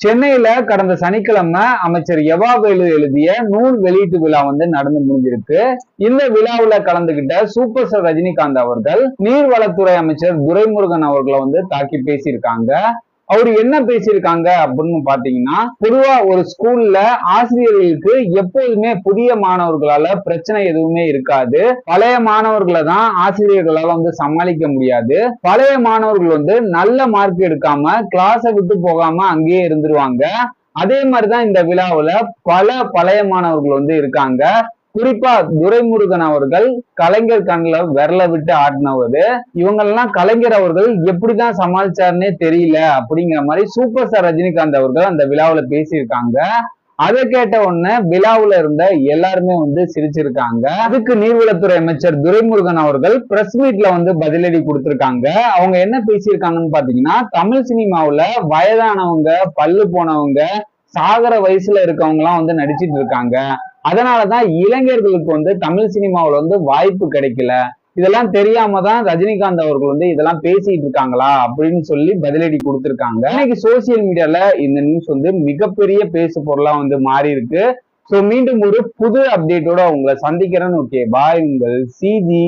சென்னையில கடந்த சனிக்கிழமை அமைச்சர் எவா வேலு எழுதிய நூல் வெளியீட்டு விழா வந்து நடந்து முடிஞ்சிருக்கு. இந்த விழாவுல கலந்துகிட்ட சூப்பர் ஸ்டார் ரஜினிகாந்த் அவர்கள் நீர்வளத்துறை அமைச்சர் துரைமுருகன் அவர்களை வந்து தாக்கி பேசியிருக்காங்க. அவர் என்ன பேசியிருக்காங்க அப்படின்னு பாத்தீங்கன்னா பொதுவா ஒரு ஸ்கூல்ல ஆசிரியர்களுக்கு எப்போதுமே புதிய மாணவர்களால பிரச்சனை எதுவுமே இருக்காது. பழைய மாணவர்களை தான் ஆசிரியர்களால வந்து சமாளிக்க முடியாது. பழைய மாணவர்கள் வந்து நல்ல மார்க் எடுக்காம கிளாஸை விட்டு போகாம அங்கேயே இருந்துருவாங்க. அதே மாதிரிதான் இந்த விழாவுல பல பழைய மாணவர்கள் வந்து இருக்காங்க. குறிப்பா துரைமுருகன் அவர்கள் கலைஞர் கண்ணில் விரல விட்டு ஆடினவர் இவங்கெல்லாம் கலைஞர் அவர்கள் எப்படிதான் சமாளிச்சாருன்னே தெரியல அப்படிங்கிற மாதிரி சூப்பர் ஸ்டார் ரஜினிகாந்த் அவர்கள் அந்த விழாவில் பேசியிருக்காங்க. அதை கேட்ட உடனே விழாவில் இருந்த எல்லாருமே வந்து சிரிச்சிருக்காங்க. அதுக்கு நீர்வளத்துறை அமைச்சர் துரைமுருகன் அவர்கள் பிரஸ் மீட்ல வந்து பதிலடி கொடுத்திருக்காங்க. அவங்க என்ன பேசியிருக்காங்கன்னு பாத்தீங்கன்னா தமிழ் சினிமாவில் வயதானவங்க பல்லு போனவங்க சாகர வயசுல இருக்கவங்க எல்லாம் வந்து நடிச்சிட்டு இருக்காங்க. அதனாலதான் இளைஞர்களுக்கு வந்து தமிழ் சினிமாவில் வந்து வாய்ப்பு கிடைக்கல. இதெல்லாம் தெரியாம தான் ரஜினிகாந்த் அவர்கள் வந்து இதெல்லாம் பேசிட்டு இருக்காங்களா அப்படின்னு சொல்லி பதிலடி கொடுத்திருக்காங்க. இன்னைக்கு சோசியல் மீடியால இந்த நியூஸ் வந்து மிகப்பெரிய பேசு பொருளா வந்து மாறி இருக்கு. ஸோ மீண்டும் ஒரு புது அப்டேட்டோட உங்களை சந்திக்கிறேன்னு ஓகே பாய் உங்கள் சிஜி